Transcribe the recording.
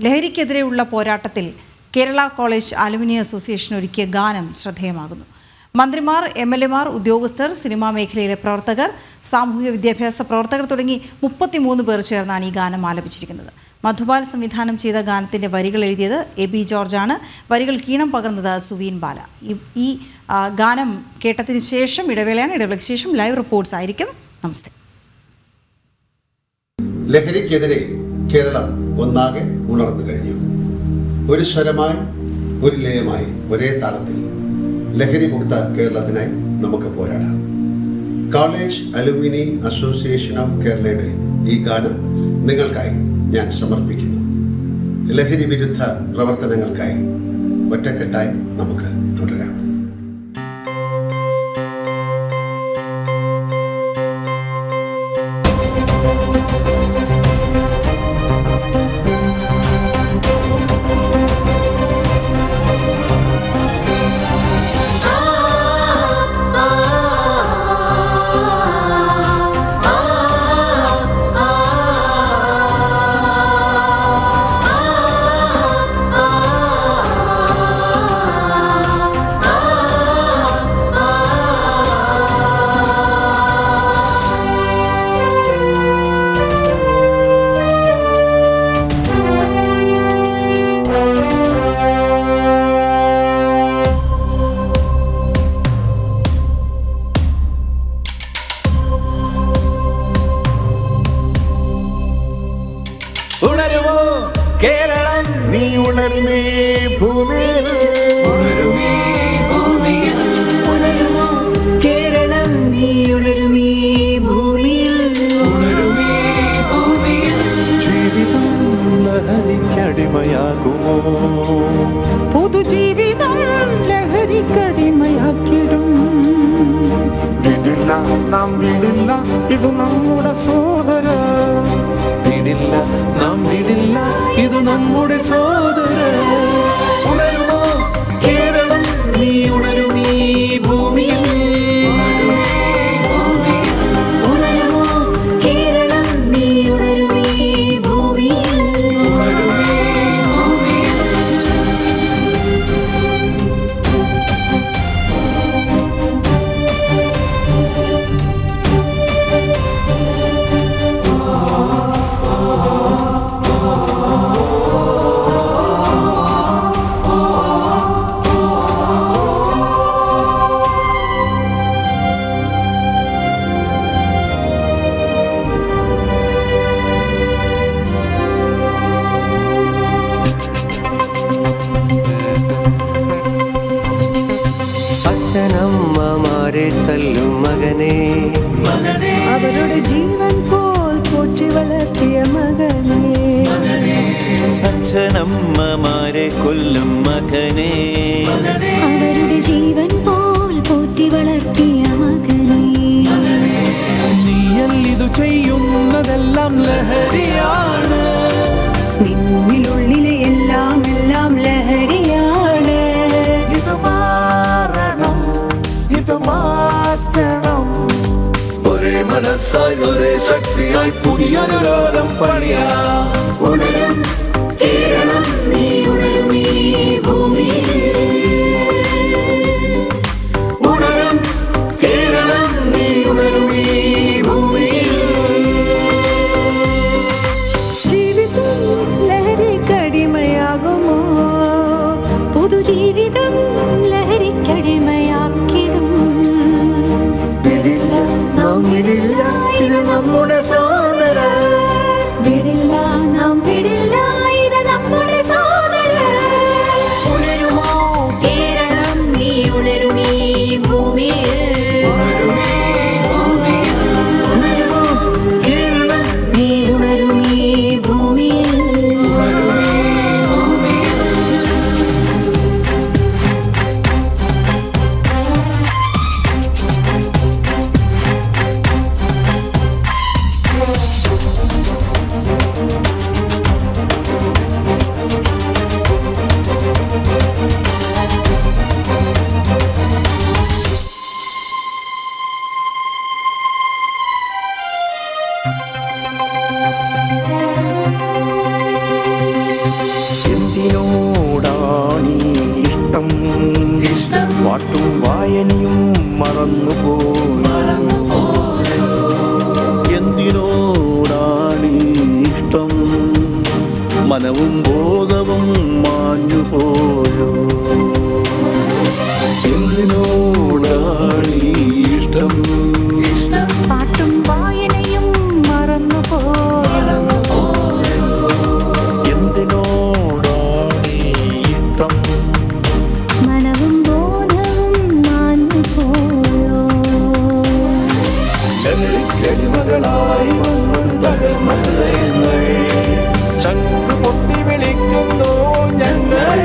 ലഹരിക്കെതിരെയുള്ള പോരാട്ടത്തിൽ Kerala college alumni association ഒരുക്കിയ ഗാനം ശ്രദ്ധേയമാകുന്നു. മന്ത്രിമാർ എം എൽ എമാർ ഉദ്യോഗസ്ഥർ സിനിമാ മേഖലയിലെ പ്രവർത്തകർ സാമൂഹിക വിദ്യാഭ്യാസ പ്രവർത്തകർ തുടങ്ങി മുപ്പത്തിമൂന്ന് പേർ ചേർന്നാണ് ഈ ഗാനം ആലപിച്ചിരിക്കുന്നത്. മധുബാൽ സംവിധാനം ചെയ്ത ഗാനത്തിന്റെ വരികൾ എഴുതിയത് എ ബി ജോർജാണ്. വരികൾ കീണം പകർന്നത് സുവീൻ ബാല. ഈ- ഗാനം കേട്ടതിന് ശേഷം ഇടവേളയാണ് ഇടവേളയ്ക്ക് ശേഷം ലൈവ് റിപ്പോർട്ട്സ് ആയിരിക്കും. നമസ്തേ. ലഹരിക്കെതിരെ കേരളം ഒന്നാകെ ഉണർന്നു കഴിഞ്ഞു. ഒരു സ്വരമായി ഒരു ലയമായി ഒരേ താളത്തിൽ ലഹരി മുക്ത കേരളത്തിനായി നമുക്ക് പോരാടാം. കോളേജ് അലുമിനി അസോസിയേഷൻ ഓഫ് കേരളയുടെ ഈ ഗാനം നിങ്ങൾക്കായി ഞാൻ സമർപ്പിക്കുന്നു. ലഹരി വിരുദ്ധ പ്രവർത്തനങ്ങൾക്കായി ഒറ്റക്കെട്ടായി നമുക്ക് ഉണരുമോ കേരളം? നീ ഉണരുമേ ഭൂമിയിൽ. ഉണരുമേ ഭൂമിയിൽ. ഉണരുമോ കേരളം? നീ ഉണരുമീ ഭൂമിയിൽ. ഉണരുമേ ഭൂമിയിൽ. ജീവിതം ലഹരിക്കടിമയാകുമോ? പുതുജീവിതം ലഹരിക്കടിമയാക്കിടും വിടില്ല നാം വിടില്ല ഇത് നമ്മുടെ സോദര വിടില്ല നാം വിടില്ല ഇത് നമ്മുടെ സോദര ഉണരുമോ? കേരളം നീ ഉണരുമേ കൊല്ലും മകനെ. അവരുടെ ജീവൻ പോൽ പോറ്റി വളർത്തിയ മകനെ. നീയൽ ഇത് ചെയ്യുന്നതെല്ലാം ലഹരിയാണ്. നിന്നിലുള്ളിലെ എല്ലാം എല്ലാം ലഹരിയാണ്. ഇത് മാറണം ഇത് മാറ്റണം. ഒരേ മനസ്സായി ഒരേ ശക്തിയായി പുതിയൊരു ലോകം പണിയാം. എന്തിനോടാണീ ഇഷ്ടം. എന്തിനോടാണീ ഇഷ്ടം മനവും ബോധവും മാഞ്ഞുപോയോ? പൊട്ടി വിളിക്കുന്നു ഞങ്ങൾ